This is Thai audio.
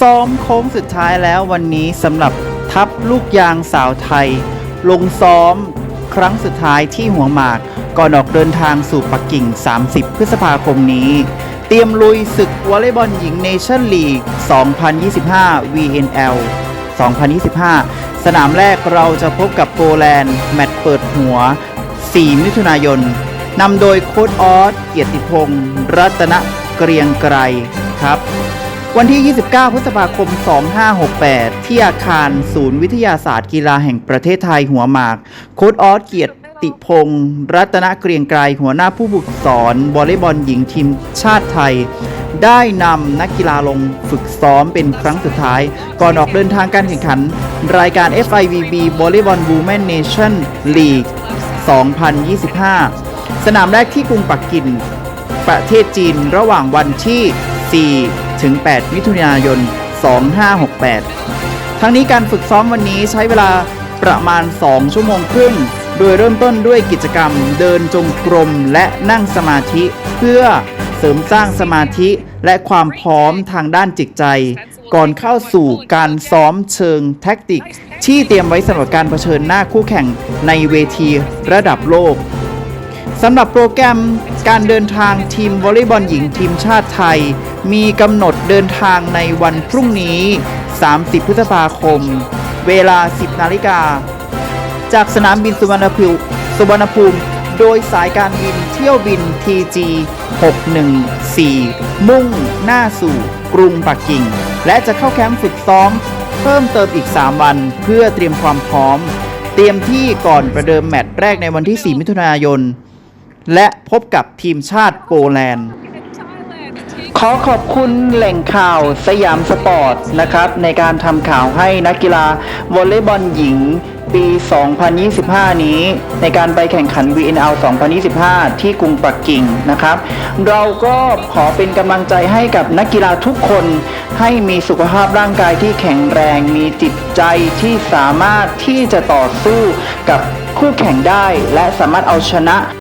ซ้อมโค้งสุดท้ายแล้ววันนี้สำหรับทัพลูกยางสาวไทย ลงซ้อมครั้งสุดท้ายที่หัวหมาก ก่อนออกเดินทางสู่ปักกิ่ง 30 พฤษภาคมนี้ เตรียมลุยศึกวอลเลย์บอลหญิงเนชั่นลีก 2025 VNL 2025 สนามแรกเราจะพบกับโปแลนด์ แมตช์เปิดหัว 4 มิถุนายนนำโดยโค้ดออสเกียรติพงศ์รัตนเกรียงไกรครับ วันที่ 29 พฤษภาคม 2568 ที่อาคารศูนย์วิทยาศาสตร์กีฬาแห่งประเทศไทยหัวหมาก โค้ดออสเกียรติพงศ์รัตนเกรียงไกรหัวหน้าผู้ฝึกสอนวอลเลย์บอลหญิงทีมชาติไทย ได้นำนักกีฬาลงฝึกซ้อมเป็นครั้งสุดท้าย ก่อนออกเดินทางการแข่งขัน รายการ FIVB Volleyball Women Nation League 2025 สนามแรกที่กรุงปักกิ่งประเทศจีนระหว่างวันที่ 4 ถึง 8 มิถุนายน 2568 ทั้งนี้การฝึกซ้อมวันนี้ใช้เวลาประมาณ 2 ชั่วโมงครึ่ง โดยเริ่มต้นด้วยกิจกรรมเดินจงกรมและนั่งสมาธิ เพื่อเสริมสร้างสมาธิและความพร้อมทางด้านจิตใจ ก่อนเข้าสู่การซ้อมเชิงแท็กติก ที่เตรียมไว้สำหรับการเผชิญหน้าคู่แข่งในเวทีระดับโลก สำหรับโปรแกรมการเดินทางทีมวอลเลย์บอลหญิงทีมชาติไทย มีกำหนดเดินทางในวันพรุ่งนี้ 30 พฤษภาคม เวลา 10 นาฬิกา จากสนามบินสุวรรณภูมิสุวรรณภูมิ โดยสายการบินเที่ยวบิน TG 614 มุ่งหน้าสู่กรุงปักกิ่ง และจะเข้าแคมป์ฝึกซ้อม เพิ่มเติมอีก 3 วันเพื่อเตรียมความพร้อม เตรียมที่ก่อนประเดิมแมตช์แรกในวันที่ 4 มิถุนายน และพบกับทีมชาติโปแลนด์ ขอขอบคุณแหล่งข่าวสยามสปอร์ตนะครับ ในการทำข่าวให้นักกีฬาวอลเลย์บอลหญิงปี 2025 นี้ ในการไปแข่งขัน VNL 2025 ที่กรุงปักกิ่งนะครับ เราก็ขอเป็นกำลังใจให้กับนักกีฬาทุกคน ให้มีสุขภาพร่างกายที่แข็งแรง มีจิตใจที่สามารถที่จะต่อสู้กับคู่แข่งได้ และสามารถเอาชนะ